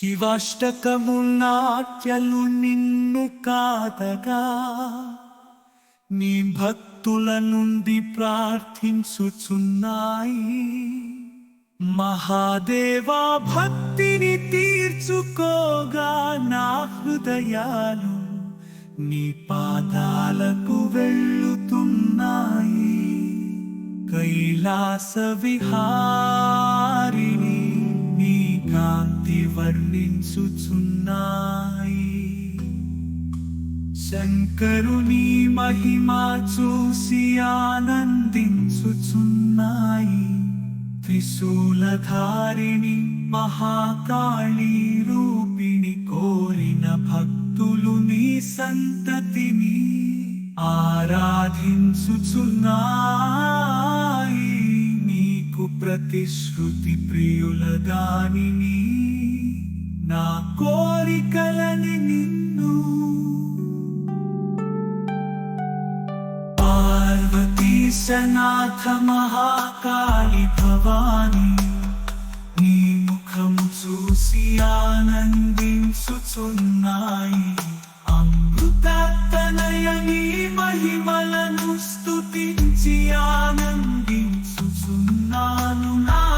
శివాష్టకము నాట్యలు నిన్ను కాదగా. నీ భక్తుల నుండి ప్రార్థించుచున్నాయి. మహాదేవా భక్తిని తీర్చుకోగా నా హృదయాలు నీ పాదాలకు వెళ్ళుతున్నాయి. కైలాస విహార వర్ణించుచున్నాయి. శంకరుని మహిమా చూసి ఆనందించుచున్నాయి. త్రిశూలధారిణి మహాకాళి రూపిణి కోరిన భక్తులు నీ సంతతిని ఆరాధించుచున్నాయి. నీకు ప్రతిశ్రుతి ప్రియుల దానిని నా కోరికలని నిన్ను. పార్వతీ సనాథ మహాకాళి భవాని నీ ముఖం చూసి ఆనందించుచున్నాయి. అమృతనయ నీ మహిమలను స్థుతించి ఆనందించుచున్నాను నా